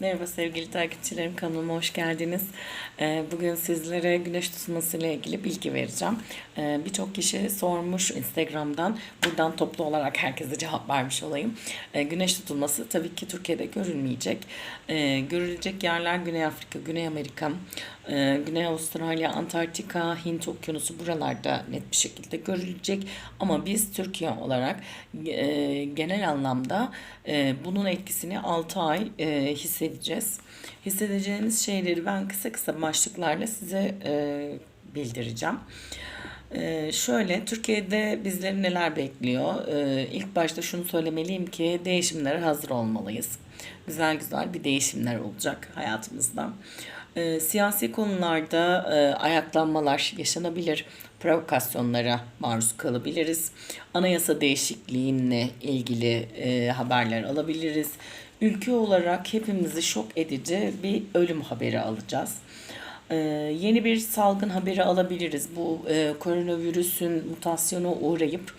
Merhaba sevgili takipçilerim kanalıma hoş geldiniz. Ee, Bugün sizlere güneş tutulması ile ilgili bilgi vereceğim. Ee, Birçok kişi sormuş Instagram'dan. Buradan toplu olarak herkese cevap vermiş olayım. Ee, Güneş tutulması tabii ki Türkiye'de görülmeyecek. Görülecek yerler Güney Afrika, Güney Amerika, Güney Avustralya, Antarktika, Hint Okyanusu buralarda net bir şekilde görülecek. Ama biz Türkiye olarak e, genel anlamda e, bunun etkisini 6 ay e, hissedeceğiz. Hissedeceğiniz şeyleri ben kısa kısa başlıklarla size e, bildireceğim. Ee, şöyle Türkiye'de bizleri neler bekliyor? Ee, ilk başta şunu söylemeliyim ki değişimlere hazır olmalıyız. Güzel güzel bir değişimler olacak hayatımızda. Ee, siyasi konularda e, ayaklanmalar yaşanabilir, provokasyonlara maruz kalabiliriz. Anayasa değişikliğine ilgili e, haberler alabiliriz. Ülke olarak hepimizi şok edici bir ölüm haberi alacağız. Ee, yeni bir salgın haberi alabiliriz. Bu e, koronavirüsün mutasyona uğrayıp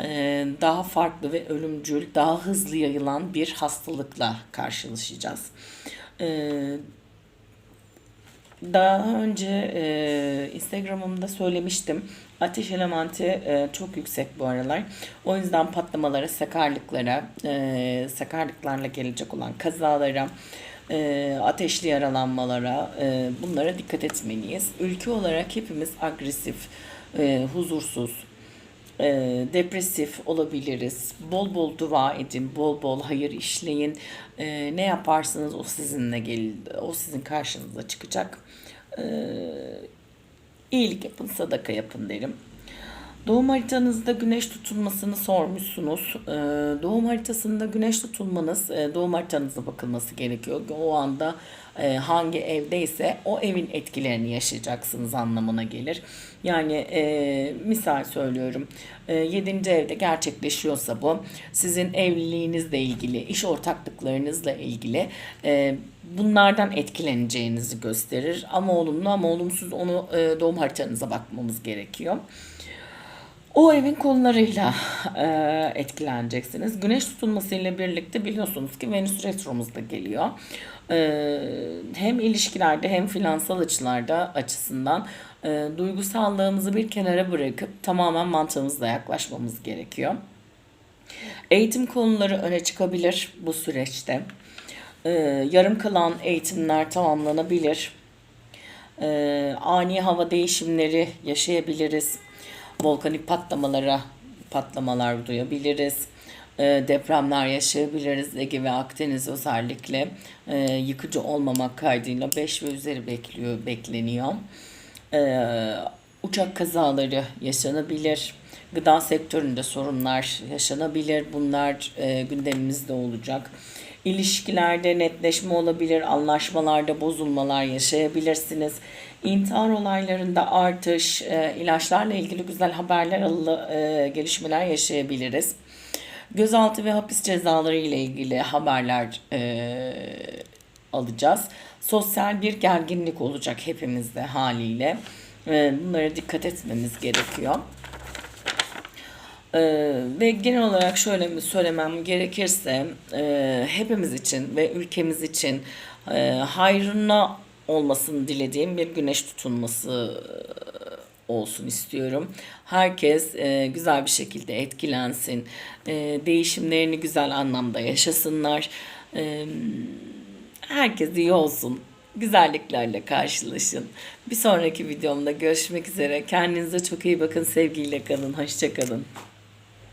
e, daha farklı ve ölümcül, daha hızlı yayılan bir hastalıkla karşılaşacağız. Ee, daha önce e, Instagram'ımda söylemiştim. Ateş elementi e, çok yüksek bu aralar. O yüzden patlamalara, sakarlıklara, e, sakarlıklarla gelecek olan kazalara, e, ateşli yaralanmalara e, bunlara dikkat etmeliyiz. Ülke olarak hepimiz agresif, e, huzursuz, e, depresif olabiliriz. Bol bol dua edin, bol bol hayır işleyin. E, ne yaparsanız o sizinle gel, o sizin karşınıza çıkacak. E, iyilik yapın, sadaka yapın derim. Doğum haritanızda güneş tutulmasını sormuşsunuz. Ee, doğum haritasında güneş tutulmanız, e, doğum haritanıza bakılması gerekiyor. O anda e, hangi evdeyse o evin etkilerini yaşayacaksınız anlamına gelir. Yani e, misal söylüyorum, e, 7. evde gerçekleşiyorsa bu, sizin evliliğinizle ilgili, iş ortaklıklarınızla ilgili bunlardan etkileneceğinizi gösterir. Ama olumlu ama olumsuz onu doğum haritanıza bakmamız gerekiyor. O evin konularıyla e, etkileneceksiniz. Güneş tutulması ile birlikte biliyorsunuz ki Venüs retromuzda geliyor. E, hem ilişkilerde hem finansal açılarda açısından e, duygusallığımızı bir kenara bırakıp tamamen mantığımızla yaklaşmamız gerekiyor. Eğitim konuları öne çıkabilir bu süreçte. E, yarım kalan eğitimler tamamlanabilir. E, ani hava değişimleri yaşayabiliriz volkanik patlamalara patlamalar duyabiliriz. E, depremler yaşayabiliriz. Ege ve Akdeniz özellikle e, yıkıcı olmamak kaydıyla 5 ve üzeri bekliyor, bekleniyor. E, uçak kazaları yaşanabilir. Gıda sektöründe sorunlar yaşanabilir. Bunlar e, gündemimizde olacak. İlişkilerde netleşme olabilir, anlaşmalarda bozulmalar yaşayabilirsiniz. İntihar olaylarında artış, e, ilaçlarla ilgili güzel haberler, e, gelişmeler yaşayabiliriz. Gözaltı ve hapis cezaları ile ilgili haberler e, alacağız. Sosyal bir gerginlik olacak hepimizde haliyle. Bunlara dikkat etmemiz gerekiyor. Ee, ve genel olarak şöyle söylemem gerekirse e, hepimiz için ve ülkemiz için e, hayrına olmasını dilediğim bir güneş tutulması e, olsun istiyorum. Herkes e, güzel bir şekilde etkilensin. E, değişimlerini güzel anlamda yaşasınlar. E, herkes iyi olsun. Güzelliklerle karşılaşın. Bir sonraki videomda görüşmek üzere. Kendinize çok iyi bakın. Sevgiyle kalın. Hoşçakalın.